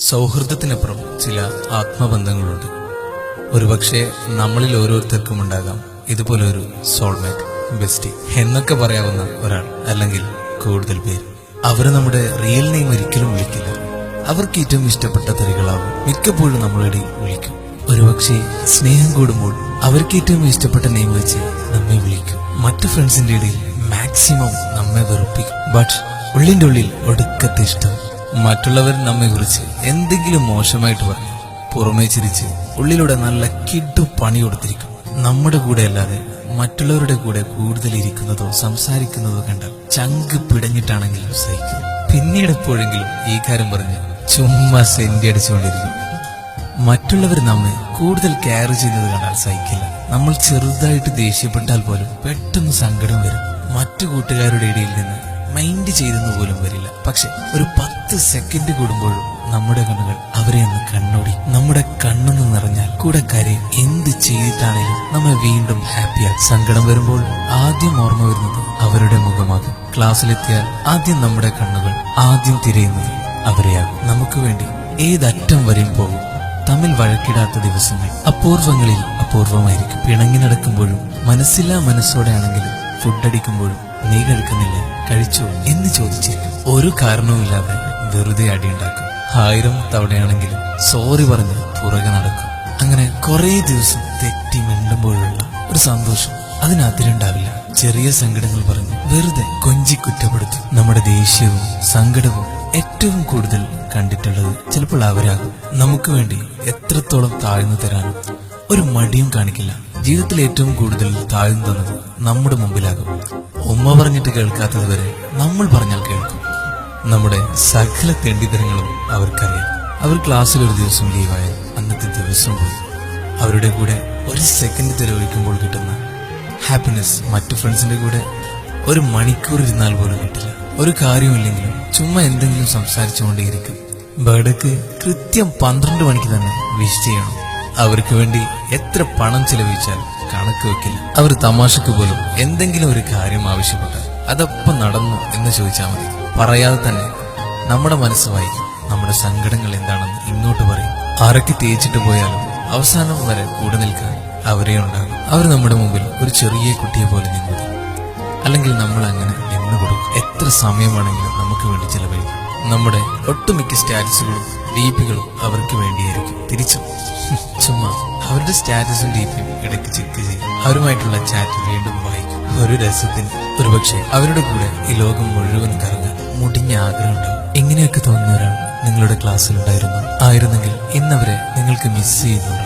സൗഹൃദത്തിനപ്പുറം ചില ആത്മബന്ധങ്ങളുണ്ട്. ഒരുപക്ഷെ നമ്മളിൽ ഓരോരുത്തർക്കും ഉണ്ടാകാം ഇതുപോലെ ഒരു സോൾമേറ്റ് ബെസ്റ്റി എന്നൊക്കെ പറയാവുന്ന ഒരാൾ അല്ലെങ്കിൽ കൂടുതൽ പേര്. അവർ നമ്മുടെ റിയൽ നെയിം ഒരിക്കലും വിളിക്കില്ല. അവർക്ക് ഏറ്റവും ഇഷ്ടപ്പെട്ട തരികളാവും മിക്കപ്പോഴും നമ്മളിടയിൽ വിളിക്കും. ഒരുപക്ഷെ സ്നേഹം കൂടുമ്പോൾ അവർക്ക് ഏറ്റവും ഇഷ്ടപ്പെട്ട നെയിം വെച്ച് നമ്മെ വിളിക്കും. മറ്റു ഫ്രണ്ട്സിന്റെ ഇടയിൽ മാക്സിമം നമ്മെ വെറുപ്പിക്കും. ബട്ട് ഉള്ളിന്റെ ഉള്ളിൽ ഒടുക്കത്തെ ഇഷ്ടം മറ്റുള്ളവർ നമ്മെക്കുറിച്ച് എന്തെങ്കിലും മോശമായിട്ട് പറഞ്ഞു പുറമേ ചിരിച്ച് ഉള്ളിലൂടെ നല്ല കിഡു പണി കൊടുത്തിരിക്കും. നമ്മുടെ കൂടെ അല്ലാതെ മറ്റുള്ളവരുടെ കൂടെ കൂടുതൽ ഇരിക്കുന്നതോ സംസാരിക്കുന്നതോ കണ്ടാൽ ചങ്ക് പിടഞ്ഞിട്ടാണെങ്കിലും സഹിക്കും. പിന്നീട് എപ്പോഴെങ്കിലും ഈ കാര്യം പറഞ്ഞ് ചുമ്മാ സെന്റി അടിച്ചുകൊണ്ടിരിക്കും. മറ്റുള്ളവർ നമ്മെ കൂടുതൽ കെയർ ചെയ്യുന്നത് കണ്ടാൽ സഹിക്കില്ല. നമ്മൾ ചെറുതായിട്ട് ദേഷ്യപ്പെട്ടാൽ പോലും പെട്ടെന്ന് സങ്കടം വരും. മറ്റു കൂട്ടുകാരുടെ ഇടയിൽ നിന്ന് മൈൻഡ് ചെയ്തെന്ന് പോലും വരില്ല. പക്ഷെ ഒരു പത്ത് സെക്കൻഡ് കൂടുമ്പോഴും നമ്മുടെ കണ്ണുകൾ അവരെ ഒന്ന് കണ്ണോടി. നമ്മുടെ കണ്ണൊന്ന് നിറഞ്ഞാൽ കൂടെ കരയും എന്ത് ചെയ്തിട്ടാണെങ്കിലും നമ്മൾ വീണ്ടും ഹാപ്പിയാ സങ്കടം വരുമ്പോൾ ആദ്യം ഓർമ്മ വരുന്നത് അവരുടെ മുഖമാകും. ക്ലാസ്സിലെത്തിയാൽ ആദ്യം നമ്മുടെ കണ്ണുകൾ ആദ്യം തിരയുന്നത് അവരെയാകും. നമുക്ക് വേണ്ടി ഏതറ്റം വരെയും പോകും. തമ്മിൽ വഴക്കിടാത്ത ദിവസങ്ങൾ അപൂർവങ്ങളിൽ അപൂർവമായിരിക്കും. പിണങ്ങി നടക്കുമ്പോഴും മനസ്സില്ലാ മനസ്സോടെയാണെങ്കിലും ഫുഡ് അടിക്കുമ്പോഴും നീ കഴിക്കുന്നില്ല. കഴിച്ചോ എന്ന് ചോദിച്ചിരിക്കും ഒരു കാരണവുമില്ലാതെ വെറുതെ അടിയുണ്ടാക്കും ആയിരം തവണയാണെങ്കിലും സോറി പറഞ്ഞ് പുറകെ നടക്കും. അങ്ങനെ കുറെ ദിവസം തെറ്റി മിണ്ടുമ്പോഴുള്ള ഒരു സന്തോഷം അതിനതിരുണ്ടാവില്ല ചെറിയ സങ്കടങ്ങൾ പറഞ്ഞ് വെറുതെ കൊഞ്ചി കുറ്റപ്പെടുത്തും. നമ്മുടെ ദേഷ്യവും സങ്കടവും ഏറ്റവും കൂടുതൽ കണ്ടിട്ടുള്ളത് ചിലപ്പോൾ അവരാകും. നമുക്ക് വേണ്ടി എത്രത്തോളം താഴ്ന്നു തരാനും ഒരു മടിയും കാണിക്കില്ല. ജീവിതത്തിൽ ഏറ്റവും കൂടുതൽ താഴ്ന്നു തന്നത് നമ്മുടെ മുമ്പിലാകും. ഉമ്മ പറഞ്ഞിട്ട് കേൾക്കാത്തത് വരെ നമ്മൾ പറഞ്ഞാൽ കേൾക്കും. നമ്മുടെ സകല തെണ്ടിത്തരങ്ങളും അവർക്കറിയാം. അവർ ക്ലാസ്സിൽ ഒരു ദിവസം ലീവായാൽ അന്നത്തെ ദിവസം പോയി. അവരുടെ കൂടെ ഒരു സെക്കൻഡ് ചെലവഴിക്കുമ്പോൾ കിട്ടുന്ന ഹാപ്പിനെസ് മറ്റു ഫ്രണ്ട്സിന്റെ കൂടെ ഒരു മണിക്കൂർ ഇരുന്നാൽ പോലും കിട്ടില്ല. ഒരു കാര്യമില്ലെങ്കിലും ചുമ്മാ എന്തെങ്കിലും സംസാരിച്ചുകൊണ്ടേയിരിക്കും. ബേഡക്ക് കൃത്യം പന്ത്രണ്ട് മണിക്ക് തന്നെ വിഷ് ചെയ്യണം. അവർക്ക് വേണ്ടി എത്ര പണം ചെലവഴിച്ചാൽ കണക്ക് വെക്കില്ല. അവർ തമാശക്ക് പോലും എന്തെങ്കിലും ഒരു കാര്യം ആവശ്യപ്പെട്ടാൽ അതപ്പം നടന്നു എന്ന് ചോദിച്ചാൽ മതി. പറയാതെ തന്നെ നമ്മുടെ മനസ്സ് വായിക്കും. നമ്മുടെ സങ്കടങ്ങൾ എന്താണെന്ന് ഇങ്ങോട്ട് പറയും. ആരൊക്കെ തേച്ചിട്ട് പോയാലും അവസാനം വരെ കൂടെ നിൽക്കാൻ അവരെ ഉണ്ടാകും. അവർ നമ്മുടെ മുമ്പിൽ ഒരു ചെറിയ കുട്ടിയെ പോലെ നിന്നു. അല്ലെങ്കിൽ നമ്മൾ അങ്ങനെ നിന്ന് കൊടുക്കും. എത്ര സമയമാണെങ്കിലും നമുക്ക് വേണ്ടി ചെലവഴിക്കും. നമ്മുടെ ഒട്ടുമിക്ക സ്റ്റാറ്റസുകളും ഡീപ്പികളും അവർക്ക് വേണ്ടിയായിരിക്കും. തിരിച്ചും. ചുമ്മാ. അവരുടെ സ്റ്റാറ്റസും ഡീപ്പിയും ഇടയ്ക്ക് അവരുമായിട്ടുള്ള ചാറ്റ് വീണ്ടും വായിക്കും. ഒരു രസത്തിന് ഒരുപക്ഷെ അവരുടെ കൂടെ ഈ ലോകം മുഴുവൻ കറങ്ങാൻ മുടിഞ്ഞ ആഗ്രഹമുണ്ടാവും ഇങ്ങനെയൊക്കെ തോന്നുന്ന ഒരാൾ നിങ്ങളുടെ ക്ലാസ്സിലുണ്ടായിരുന്നു ആയിരുന്നെങ്കിൽ ഇന്നവരെ നിങ്ങൾക്ക് മിസ് ചെയ്യുന്നു.